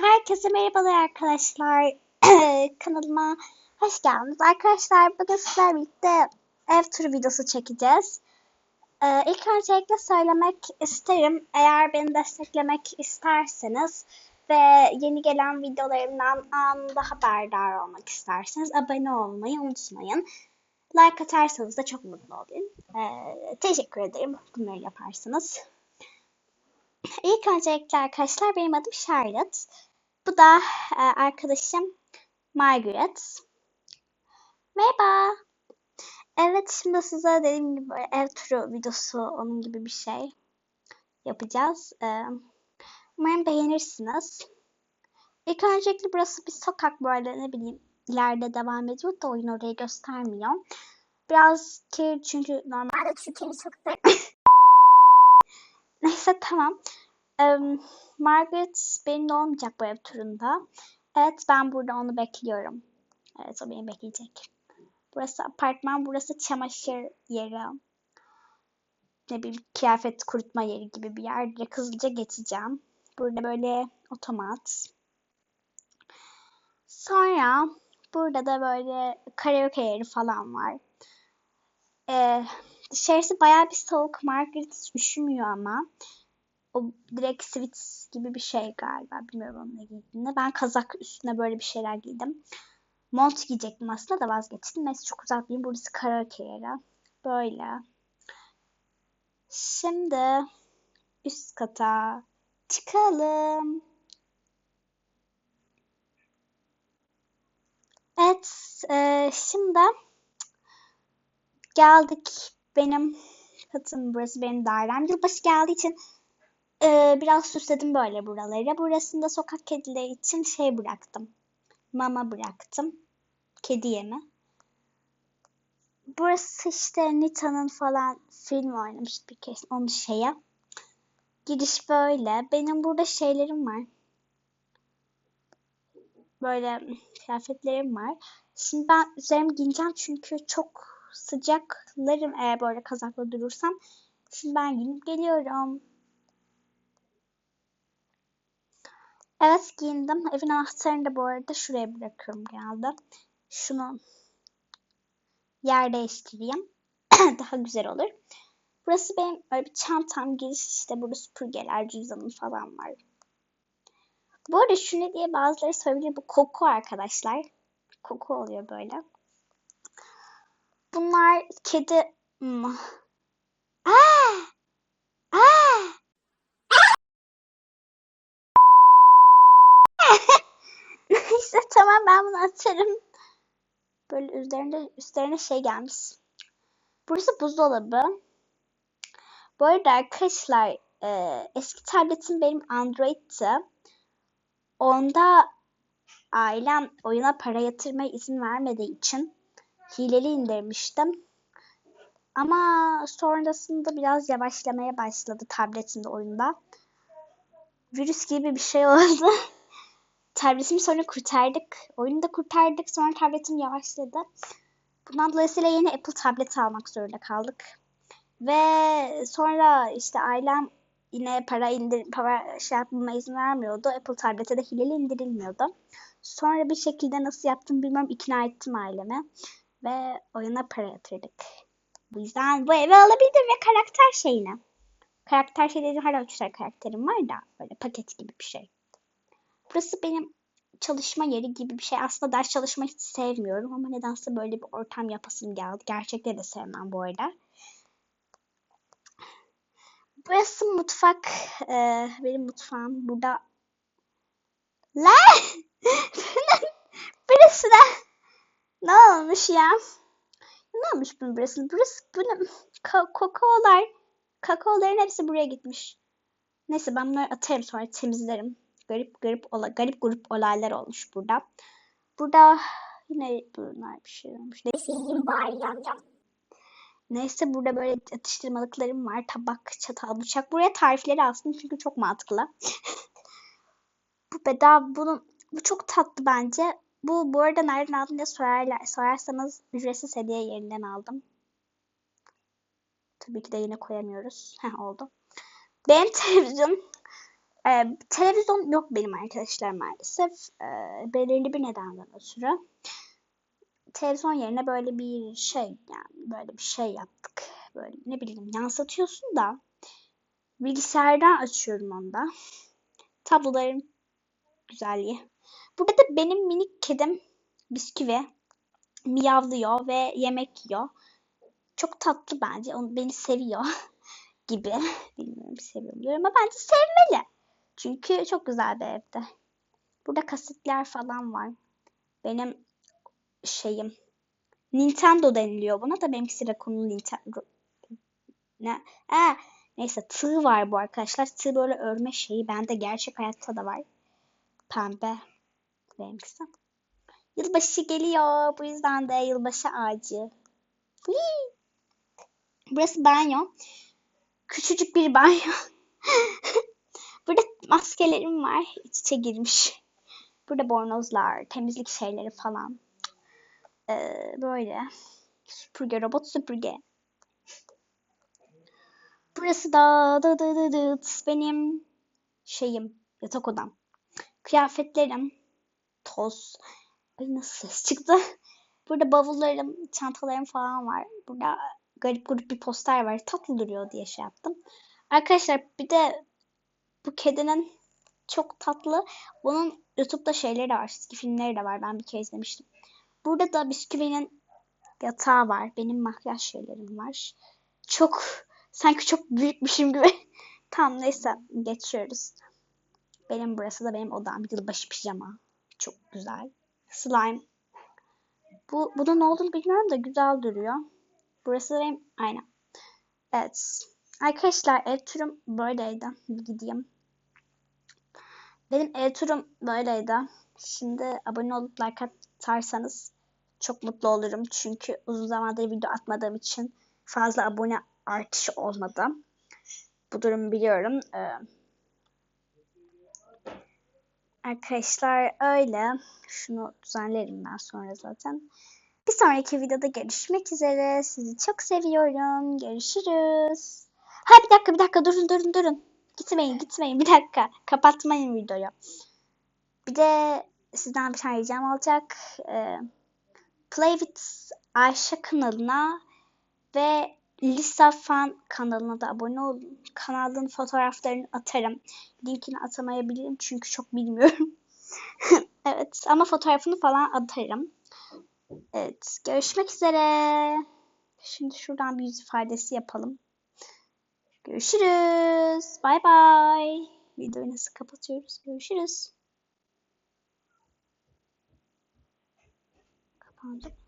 Herkese merhabalar arkadaşlar. Kanalıma hoş geldiniz. Arkadaşlar bugün sizlerle birlikte ev turu videosu çekeceğiz. Ee, ilk öncelikle söylemek isterim. Eğer beni desteklemek isterseniz ve yeni gelen videolarımdan anında haberdar olmak isterseniz abone olmayı unutmayın. Like atarsanız da çok mutlu olurum. Ee, teşekkür ederim bunları yaparsanız. İlk öncelikle arkadaşlar benim adım Charlotte. Bu da e, arkadaşım Margaret. Merhaba. Evet şimdi size dediğim gibi ev turu videosu onun gibi bir şey yapacağız. Ee, umarım beğenirsiniz. İlk öncelikle burası bir sokak böyle ne bileyim ileride devam ediyor da oyun orayı göstermiyor. Biraz kirli çünkü normalde Türkiye'nin sokakları Neyse tamam. Em, Margaret benimle olmayacak bu ev turunda. Evet ben burada onu bekliyorum. Evet o beni bekleyecek. Burası apartman, burası çamaşır yeri. Ne bileyim kıyafet kurutma yeri gibi bir yer. Direkt hızlıca geçeceğim. Burada böyle otomat. Sonra burada da böyle karaoke yeri falan var. Ee, dışarısı bayağı bir soğuk. Margaret üşümüyor ama. O direkt sweats gibi bir şey galiba. Bilmiyorum onun ne giydiğini. Ben kazak üstüne böyle bir şeyler giydim. Mont giyecektim aslında da vazgeçtim. Neyse çok uzatmayayım. Burası karaoke yeri. Böyle. Şimdi üst kata çıkalım. Evet. E, şimdi geldik benim katım. Burası benim dairem. Yılbaşı geldiği için e, biraz süsledim böyle buraları. Burasında sokak kedileri için şey bıraktım. Mama bıraktım. Kedi yemi. Burası işte Nita'nın falan film oynamış bir kez onun şeye. Giriş böyle. Benim burada şeylerim var. Böyle kıyafetlerim var. Şimdi ben üzerimi giyeceğim çünkü çok sıcaklarım eğer böyle kazakla durursam. Şimdi ben giyinip geliyorum. Evet giyindim. Evin anahtarını da bu arada şuraya bırakıyorum genelde. Şunu yer değiştireyim. Daha güzel olur. Burası benim öyle bir çantam giriş işte burada süpürgeler, cüzdanım falan var. Bu arada şu ne diye bazıları söylüyor bu koku arkadaşlar. Koku oluyor böyle. Bunlar kedi... Hmm. Aa! Aa! Neyse tamam ben bunu atarım. Böyle üzerinde üstlerine şey gelmiş. Burası buzdolabı. Bu arada arkadaşlar e, eski tabletim benim Android'ti. Onda ailem oyuna para yatırmaya izin vermediği için hileli indirmiştim. Ama sonrasında biraz yavaşlamaya başladı tabletimde oyunda. Virüs gibi bir şey oldu. tabletimi sonra kurtardık. Oyunu da kurtardık. Sonra tabletim yavaşladı. Bundan dolayısıyla yeni Apple tablet almak zorunda kaldık. Ve sonra işte ailem yine para indir para şey yapmama izin vermiyordu. Apple tablete de hileli indirilmiyordu. Sonra bir şekilde nasıl yaptım bilmiyorum ikna ettim aileme. Ve oyuna para yatırdık. Bu yüzden bu evi alabildim ve karakter şeyine. Karakter şey dediğim hala güzel karakterim var da böyle paket gibi bir şey. Burası benim çalışma yeri gibi bir şey. Aslında ders çalışmayı hiç sevmiyorum ama nedense böyle bir ortam yapasım geldi. Gerçekten de sevmem bu arada. Burası mutfak. Ee, benim mutfağım. Burada Lan! burası da ne olmuş ya? Ne olmuş bunun burası? Burası bunun ka kakaolar. Kakaoların hepsi buraya gitmiş. Neyse ben bunları atarım sonra temizlerim. Garip garip ola garip grup olaylar olmuş burada. Burada yine bunlar bir şey olmuş. Neyse Neyse burada böyle atıştırmalıklarım var. Tabak, çatal, bıçak. Buraya tarifleri alsın çünkü çok mantıklı. bu bedava. Bunun, bu çok tatlı bence. Bu bu arada nereden aldım diye sorarlar, sorarsanız ücretsiz hediye yerinden aldım. Tabii ki de yine koyamıyoruz. Heh oldu. Benim televizyon Ee, televizyon yok benim arkadaşlar maalesef. Ee, belirli bir nedenden ötürü. Televizyon yerine böyle bir şey yani böyle bir şey yaptık. Böyle ne bileyim yansıtıyorsun da bilgisayardan açıyorum onda. Tabloların güzelliği. Burada da benim minik kedim bisküvi miyavlıyor ve yemek yiyor. Çok tatlı bence. Onu beni seviyor gibi. Bilmiyorum seviyor mudur ama bence sevmeli. Çünkü çok güzel bir evde. Burada kasetler falan var. Benim şeyim Nintendo deniliyor buna da benimkisi Rakun'un Nintendo. Ne? Aa, neyse tığ var bu arkadaşlar. Tığ böyle örme şeyi. Bende gerçek hayatta da var. Pembe. Benimkisi. Yılbaşı geliyor. Bu yüzden de yılbaşı ağacı. Whee! Burası banyo. Küçücük bir banyo. Burada maskelerim var. İç içe girmiş. Burada bornozlar, temizlik şeyleri falan. Ee, böyle. Süpürge, robot süpürge. Burası da dı dı dı dıt. benim şeyim, yatak odam. Kıyafetlerim, toz. Ay nasıl ses çıktı? Burada bavullarım, çantalarım falan var. Burada garip grup bir poster var. Tatlı duruyor diye şey yaptım. Arkadaşlar bir de bu kedinin çok tatlı. Bunun YouTube'da şeyleri de var. Çizgi filmleri de var. Ben bir kere izlemiştim. Burada da bisküvinin yatağı var. Benim makyaj şeylerim var. Çok sanki çok büyükmüşüm gibi. tamam neyse geçiyoruz. Benim burası da benim odam. Yılbaşı pijama. Çok güzel. Slime. Bu, bunun ne olduğunu bilmiyorum da güzel duruyor. Burası benim aynen. Evet. Arkadaşlar ev turum böyleydi. Bir gideyim. Benim ev turum böyleydi. Şimdi abone olup like atarsanız çok mutlu olurum. Çünkü uzun zamandır video atmadığım için fazla abone artışı olmadı. Bu durumu biliyorum. Ee, arkadaşlar öyle. Şunu düzenlerim ben sonra zaten. Bir sonraki videoda görüşmek üzere. Sizi çok seviyorum. Görüşürüz. Ha bir dakika bir dakika durun durun durun. Gitmeyin gitmeyin bir dakika. Kapatmayın videoyu. Bir de sizden bir tane ricam olacak. Ee, Play with Ayşe kanalına ve Lisa Fan kanalına da abone olun. Kanalın fotoğraflarını atarım. Linkini atamayabilirim çünkü çok bilmiyorum. evet ama fotoğrafını falan atarım. Evet görüşmek üzere. Şimdi şuradan bir yüz ifadesi yapalım. Görüşürüz. Bay bay. Videoyu nasıl kapatıyoruz? Görüşürüz. Kapandı.